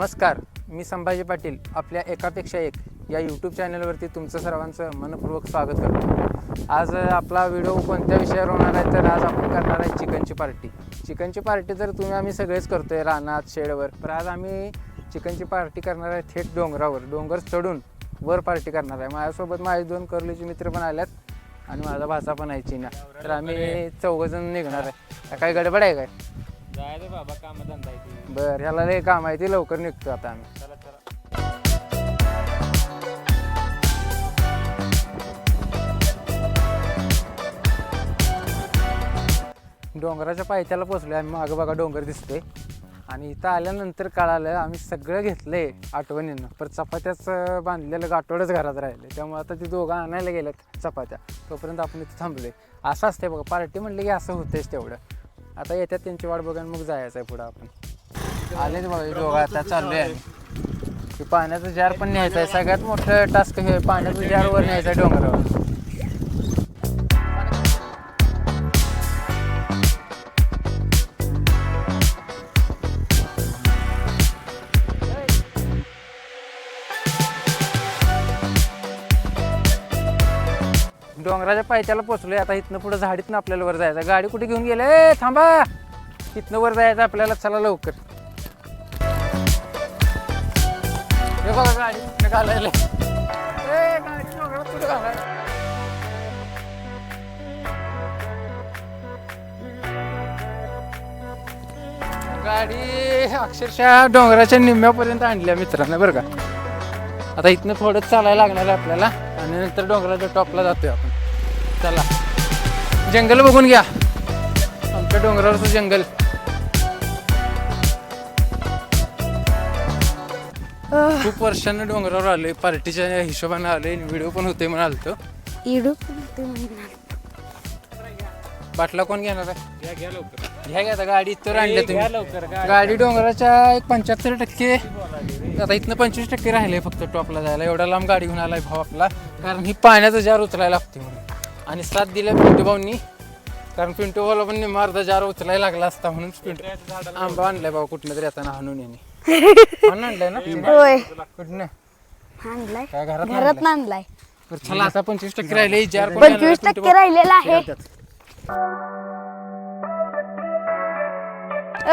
नमस्कार मी संभाजी पाटील आपल्या एकापेक्षा एक या यूट्यूब चॅनलवरती तुमचं सर्वांचं मनपूर्वक स्वागत करतो. आज आपला व्हिडिओ कोणत्या विषयावर होणार आहे तर आज आपण करणार आहे चिकनची पार्टी. चिकनची पार्टी तर तुम्ही आम्ही सगळेच करतो आहे रानात शेडवर पण आज आम्ही चिकनची पार्टी करणार आहे थेट डोंगरावर. डोंगर चढून वर पार्टी करणार आहे. माझ्यासोबत माझे दोन कर्लीचे मित्र पण आल्यात आणि माझा भाचा पण आहे चिना तर आम्ही चौघजण निघणार आहे. काय गडबड आहे काय? बाबा काम धंदा आहे बरं ह्याला लय काम आहे ते लवकर निघतो आता आम्ही. चला चला. डोंगराच्या पायथ्याला पोचलोय आम्ही मागं बघा डोंगर दिसतोय. आणि इथं आल्यानंतर कळालं आम्ही सगळं घेतलंय आठवणीनं. पण चपात्याच बांधलेलं गाठोडच घरात राहिले त्यामुळे आता ती दोघं आणायला गेल्यात चपात्या. तोपर्यंत आपण इथं थांबलोय. असं असते बघा पार्टी म्हणलं की असं होतेच तेवढं. आता येतात त्यांची वाट बघा आणि मग जायचं आहे पुढं आपण. आलेच बघा हे दोघं आता चाललोय आम्ही. ते पाण्याचं जार पण न्यायचं आहे. सगळ्यात मोठं टास्क हे पाण्याचं जार वर न्यायचं आहे डोंगरावर. घराच्या पायथ्याला पोचलोय. आता इथनं पुढे झाडीतनं आपल्याला वर जायचं गाडी कुठे घेऊन गेले? थांबा. इथनं वर जायचं आपल्याला. चला लवकर. हे बघा गाडी. घालायला. गाडी घालायला? गाडी अक्षरशः डोंगराच्या निम्म्यापर्यंत आणल्या मित्रांनो बरं का? आता इथनं थोडं चालायला लागणार आहे आपल्याला. आणि नंतर डोंगराच्या टॉपला जातोय आपण. चला. जंगल बघून घ्या. आमच्या डोंगरावरचं जंगल. खूप वर्षांनी डोंगरावर आलोय पार्टीच्या हिशोबाने आलोय व्हिडिओ पण होते म्हणाल तो इडू ते म्हणणार बाटला कोण घेणार आहे? घ्या घ्या आता गाडी. इथं आणल्या तुम्ही. गाडी. गाडी डोंगराच्या एक पंच्याहत्तर टक्के. आता इथनं पंचवीस टक्के राहिले फक्त टॉपला जायला. एवढा लांब गाडी घेऊन आलाय भाऊ आपला. कारण ही पाण्याचा जार उचलायला लागते म्हणून. आणि साथ दिल्या पिंटू भाऊंनी. कारण पिंटू भाऊला पण अर्धा जार उचलायला लागला असता म्हणून पिंटू आंबा आणलाय भाऊ कुठनं तरी आता हाणून येणे आणलाय ना होय. कुठनं? आणलाय काय घरात घरात आणलाय बरं, चला आता पंचवीस टक्के राहिले जार पंचवीस टक्के राहिलेला आहे.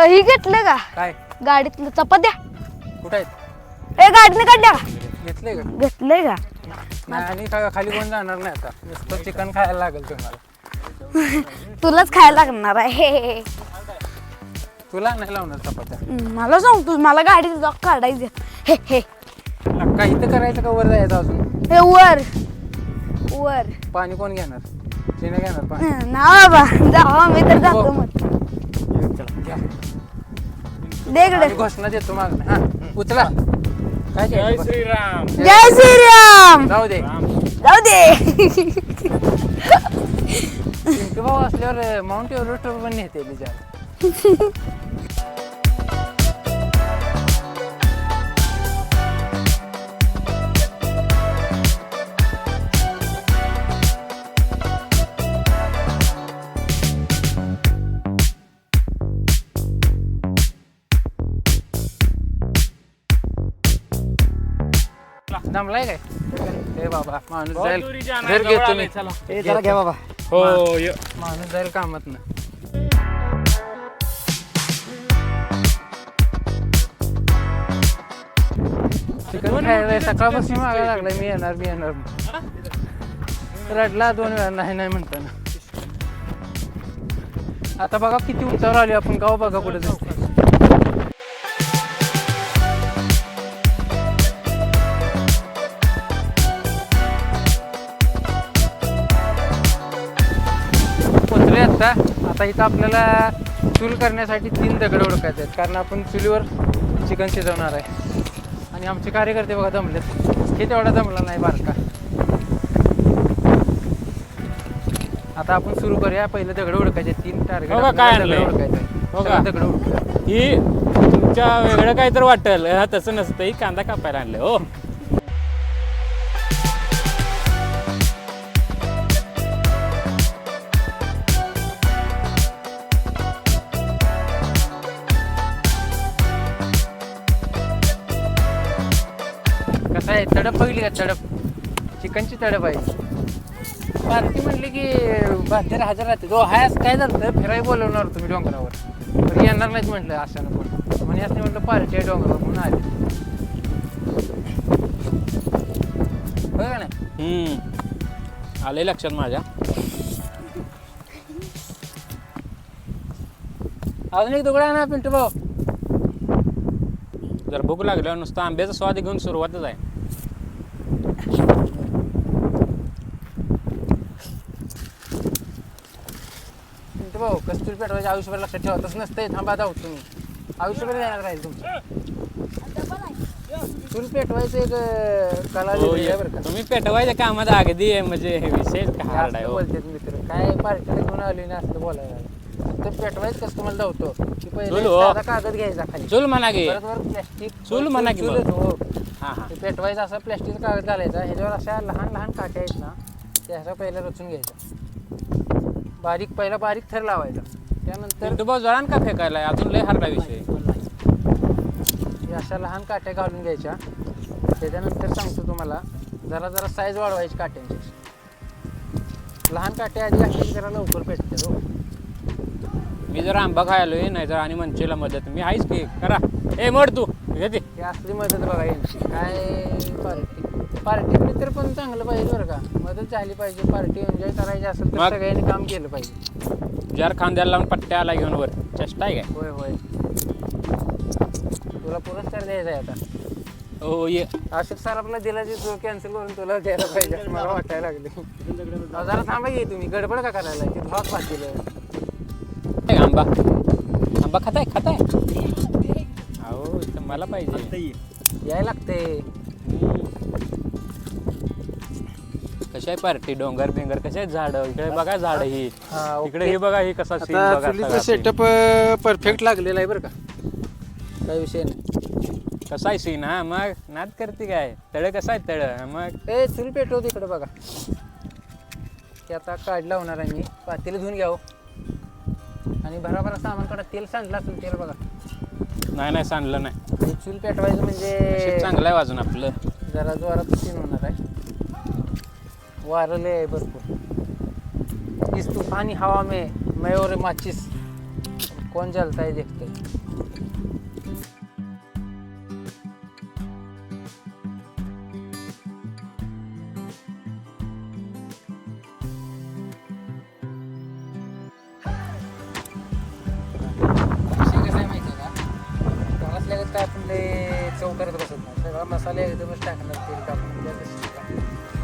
ही घेतलं का? काय? गाडीतलं चपात्या कुठं आहेत? ए गाडीने काढल्या का? घेतलंय का? घेतलंय का? नाही आणि काय खाली कोण जाणार नाही आता. नुसतं चिकन खायला लागेल तुम्हाला. तुलाच खायला लागणार आहे. तुला नाही लावणार चपात्या? मला सांग तू मला गाडी लॉक काढायचं हे हे. इथं करायचं का वर जायचं अजून? हे वर. वर. पाणी कोण घेणार? तिने घेणार पाणी? हं, ना बाबा जावा मी तर जातो मग. चला, घ्या. दे इकडे. आम्ही घोषणा देतो माग. हा उचला. काय जय द्यायचं? श्रीराम. जय श्रीराम! जाऊ दे. जाऊ दे. पिंटू भाऊ असल्यावर माउंट एव्हरेस्ट पण नेते तिच्या दमलाय काय? ए बाबा माणूस जाईल. घर घेतो मी. चला. जरा घ्या बाबा. हो य- माणूस जाईल कामात ना चिकन खायला सकाळपासून मागा लागलाय मी येणार मी येणार रडला दोन वेळा नाही नाही म्हणताना. आता बघा किती उंचावर आली आपण गाव बघा कुठे दिसते पोचले आता इथं आपल्याला चूल करण्यासाठी तीन दगड ओळखायचे आहेत. कारण आपण चुलीवर चिकन शिजवणार आहे. आणि आमचे कार्यकर्ते बघा जमलेत. हे तेवढा जमला नाही बारका. आता आपण सुरू करूया. पहिले दगड ओळखायचे. तीन टार्गेट काय आणलंय. ओळखायचे बघा. दगड ओळखूया ही तुमच्या वेगळं काही तर वाटेल. हा तसं नसतं. ही कांदा कापायला आणलं हो. आहे तडप बघली का तडप? चिकनची तडप आहे. पार्टी म्हणली की बहात्तर हजार राहते. जो हाय असं काय झालं तर फिरायला बोलवणार तुम्ही डोंगरावर. पण येणार नाहीत म्हटलं असं कोण म्हणे असं म्हटलं पार्टी आहे डोंगरावर म्हणून आले. नाही? हम्म. आले लक्षात माझ्या. अजून एक आहे ना पिंटू भाऊ? जर भूक लागल्यावर नुसतं आंब्याचा स्वाद घेऊन सुरुवातच आहे. पिंटू भाऊ कस्तुरी पेटवायचे आयुष्यभर लक्षात ठेवतच नसते थांबा जाऊ तुम्ही आयुष्यभर येणार काय तुमचं. चूल पेटवायचं एक कला हो, आहे बरं का. तुम्ही पेटवायच्या कामात अगदी आहे म्हणजे विशेष का हार्ड आहे हो. बोलतात मित्र. काय पार्टीला घेऊन आली ना असं बोलायला. तर पेटवायचं कसं तुम्हाला धावतो? की पहिले चूल हो. साधा कागद घ्यायचा खाली. चूल म्हणा की. परत वर प्लॅस्टिक चूल म्हणा की मग. हो. हा हा. ते पेटवायचा असा प्लॅस्टिकचा कागद घालायचा. ह्याच्यावर अशा लहान लहान काट्या आहेत ना त्या ह्याचा पहिला रचून घ्यायचा. बारीक पहिला बारीक थर लावायचा. त्यानंतर भाऊ जळान का फेकायला? अजून लय हार्डा विषय. हे अशा लहान काट्या घालून घ्यायच्या. त्याच्यानंतर सांगतो तुम्हाला जरा जरा साईज वाढवायची काट्यांची. लहान काट्या आधी घातल्या की जरा लवकर पेटते हो. मी जर आंबा खायलोय नाही तर आणि मंचेला मदत. मी आहेच की करा. ए मोड तू. घेते ही असली मदत बघा यांची. काय पार्टी पार्टी मित्र पण चांगलं पाहिजे बरं का. मदत झाली पाहिजे पार्टी एन्जॉय करायची असेल तर मग? सगळ्यांनी काम केलं पाहिजे. जर खांद्याला लावून पट्ट्या आला घेऊन वर चेष्टा आहे काय? होय होय. तुला पुरस्कार द्यायचा आहे आता. हो ये. अशोक सराफला दिला जे जो कॅन्सल करून तुला द्यायला पाहिजे असं मला वाटायला लागले अहो, जरा थांबा की तुम्ही गडबड का करायला? ते धॉक भात दिलं. आंबा. आंबा खाताय खाताय? अहो इथं मला पाहिजे. यायला लागते कशी आहे पार्टी? डोंगर बिंगर कसे आहेत झाड? इकडे बघा झाड ही. हा, ओके. इकडे हे बघा ही कसा सीन आता बघा चुलीचं सगळा scene. सेटअप परफेक्ट लागलेला आहे बरं का. काही विषय नाही. कसा आहे सीन हा? मग नाद करते काय? तळ कसा आहे तळ? मग. ए चूल पेटव तिकडे बघा. ते आता काढ लावणार आहे मी. पातेलं धुवून घ्यावं आणि भराभरा सामान काढा तेल सांडलं असेल तेल बघा. नाही नाही सांडलं नाही. चूल पेटवायचं म्हणजे चांगलं आहे वाजून आपलं. जरा जोरात सीन होणार आहे. वारं लय आहे भरपूर. इस तूफानी हवा में मैं और माचिस कौन जलता है देखते हैं. माहिती आहे का काय आपण ते चव करत बसत नाही सगळा मसाले एकदमच टाकणार तेल टाकून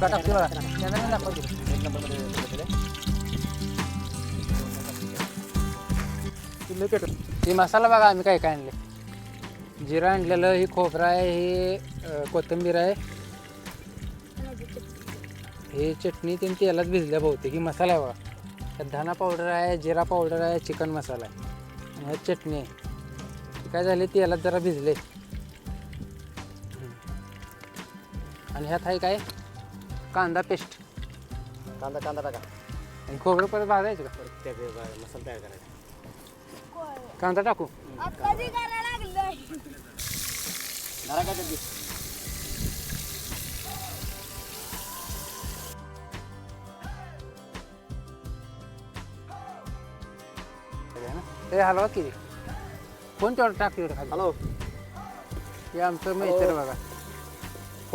लगेच बघा हे मसाला बघा आम्ही काय काय आणले. जिरा आणलेलं ही खोबरं आहे ही कोथिंबीर आहे. हे चटणी तीन तेलात भिजल्या बहुतेक ही मसाला आहे बघा. त्यात धना पावडर आहे जिरा पावडर आहे चिकन मसाला आहे. आणि चटणी आहे. काय झाले? तेलात जरा भिजले. आणि ह्यात आहे काय? कांदा पेस्ट. कांदा कांदा टाका. आणि खोबरं परत भाजायचं का? परत त्या बा- मसाला तयार करायचा कांदा टाकू ते हलवा किती? फोन तेवढं टाक तेवढं खाली? हॅलो. हे आमचं मैत्र बघा.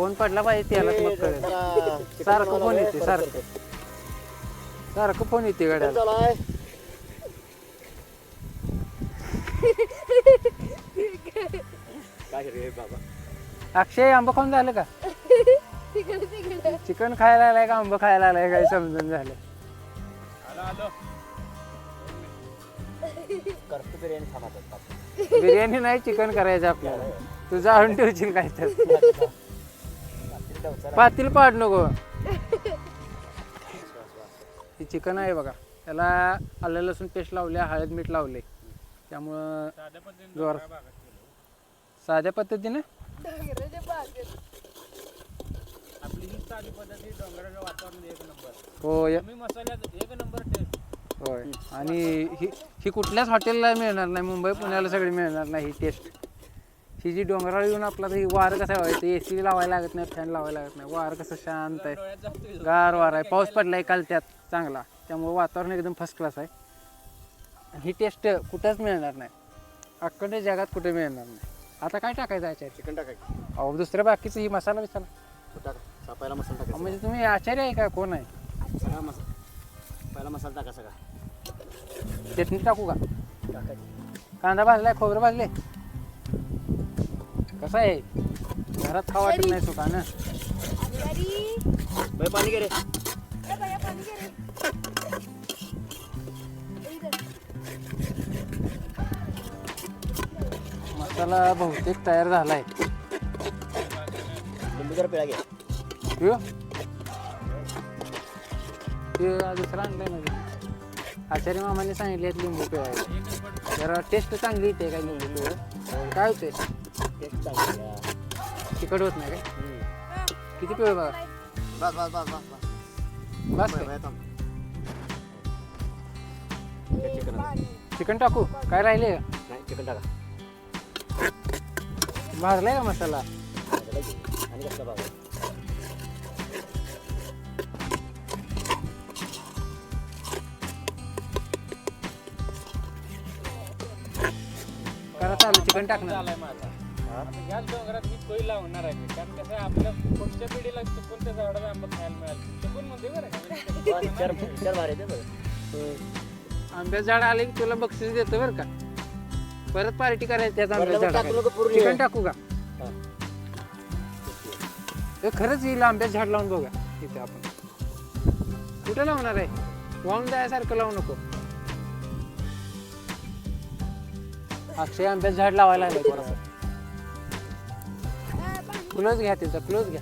फोन पडला पाहिजे त्याला मग कळेल. सारखं फोन येते सारखं. सारखं फोन येते गाड्याला. चालाय काय रे बाबा? अक्षय आंबा खाऊन झालं का? चिकन खायला आलाय का आंबा खायला आलाय काही समजून झालं. करतो बिर्याणी नाही चिकन करायचं आपल्याला. तू जाळून ठेवशील काय तर. पातील पाड नको. हे चिकन आहे बघा. त्याला आलं लसूण पेस्ट लावले हळद मीठ लावले. त्यामुळं जोर. साध्या पद्धतीने? आपली ही साधी पद्धती डोंगराचं वातावरण एक नंबर. य- कमी मसाल्यात एक नंबर टेस्ट होय. आणि ही ही कुठल्याच हॉटेलला मिळणार नाही मुंबई पुण्याला सगळी मिळणार नाही ही टेस्ट ही जी डोंगराळ येऊन आपला तर ही वारं कसं व्हायचं ए सी लावायला लागत नाही फॅन लावायला लागत नाही. वारं कसं शांत आहे. गार वार आहे. पाऊस पडलाय काल त्यात चांगला. त्यामुळे वातावरण एकदम फर्स्ट क्लास आहे. आणि ही टेस्ट कुठंच मिळणार नाही. अख्खंड जगात कुठे मिळणार नाही. आता काय टाकायचं याच्यात चिकन टाकायचं. अहो दुसऱ्या बाकीचं ही मसाला बिसाला. टाका. सापायला मसाला टाकायचा. म्हणजे तुम्ही आचार्य आहे का? कोण आहे? सगळा मसाला पहिला मसाला टाका सगळा. चटणी टाकू का? टाकायची. कांदा भाजलाय खोबरं भाजले कसं आहे? घरात खावा वाटत नाही सुका ना? बाई पाणी घे रे. मसाला बहुतेक तयार झालाय. लिंबू जरा पिळा घे. ह्यो? ते दुसरा आणलाय आचार्य मामाने सांगितले आहेत लिंबू पिळायला. जरा टेस्ट चांगली येते काय लिंबू काय होते टेस्ट चांगली आहे. तिखट होत नाही काय? हम्म. किती पिवळ बघा. बस बस बस बस बस. काय. हे चिकन. चिकन टाकू? काय राहिले? नाही चिकन टाका. भाजलाय का मसाला? घे. आणि कसला करा चालू चिकन टाकणार. झालाय माझा. आता याच डोंगरात मी कोई लावणार आहे. कारण कसं आहे, आपल्या पुढच्या पिढीला चुकून त्या झाडाचा आंबा खायला मिळाल चुकून म्हणते बरं का विचार विचार भारी आहे ते बरं. आंब्याचं झाड आले की तुला बक्षीस देतो बरं का परत पार्टी करायची त्याच बरं, टाकू नको. पूर्ण. चिकन टाकू का हा. हे खरंच येईल आंब्याचं झाड लावून बघा इथे आपण कुठं लावणार आहे वाहून जायसारखं लावू नको अक्षय आंब्याचं झाड लावायला लागलं क्लोज घ्या त्याचा क्लोज घ्या.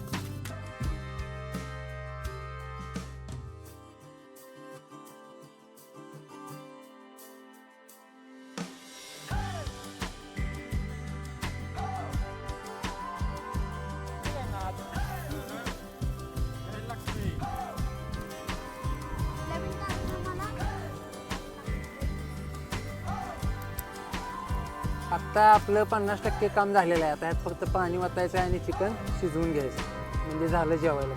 आत्ता आपलं पन्नास टक्के काम झालेलं आहे. आता ह्यात फक्त पाणी वाचायचं आहे आणि चिकन शिजवून घ्यायचं. म्हणजे झालं जेवायला.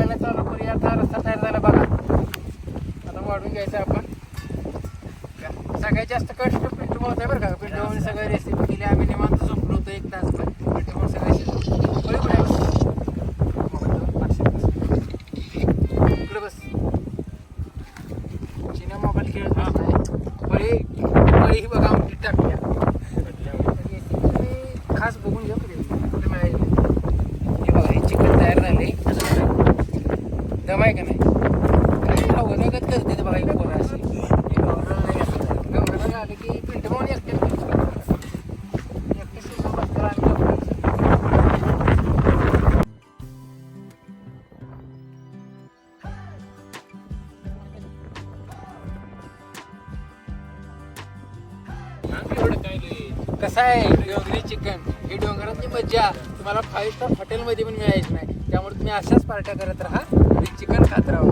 चला चालू करूया आता रस्ता तयार झाला बघा. आता वाढून घ्यायचं आपण. सगळ्यात जास्त कष्ट पिंटू भाऊ आहे बरं का. पिंटू भाऊने सगळी रेसिपी केली आम्ही निवांत झोपलो होतो एक तास पण पिंटू भाऊ सगळे शिकलो बळी कुठे आहे? इकडे बस चिन्या मोबाईल खेळत बसलाय बळी बळी बघा आमटी टाकल्या खास बघून घ्या पुढे. कुठे मिळायला हे बघा हे चिकन तयार झाले दम आहे का नाही? काय अवघडगत करते बघा एक पोरं अशी. हे आलं की पिंट म्हणून एकटे कसं आहे? डोंगरी चिकन. ही डोंगरातली मज्जा. तुम्हाला फाईव्ह स्टार हॉटेलमध्ये पण मिळायची नाही. तुम्ही अशाच पार्ट्या करत राहा आणि चिकन खात राहा.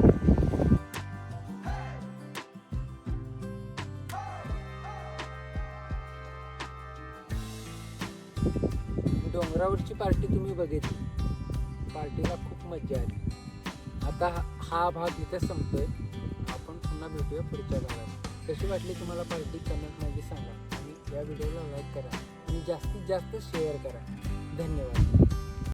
डोंगरावरची पार्टी तुम्ही बघितली. पार्टीला खूप मजा आली. आता हा भाग इथे संपतोय. आपण पुन्हा भेटूया पुढच्या भागात. कशी वाटली तुम्हाला पार्टी? कमेंटमध्ये सांगा. आणि या व्हिडिओला लाईक करा. आणि जास्तीत जास्त शेअर करा. धन्यवाद.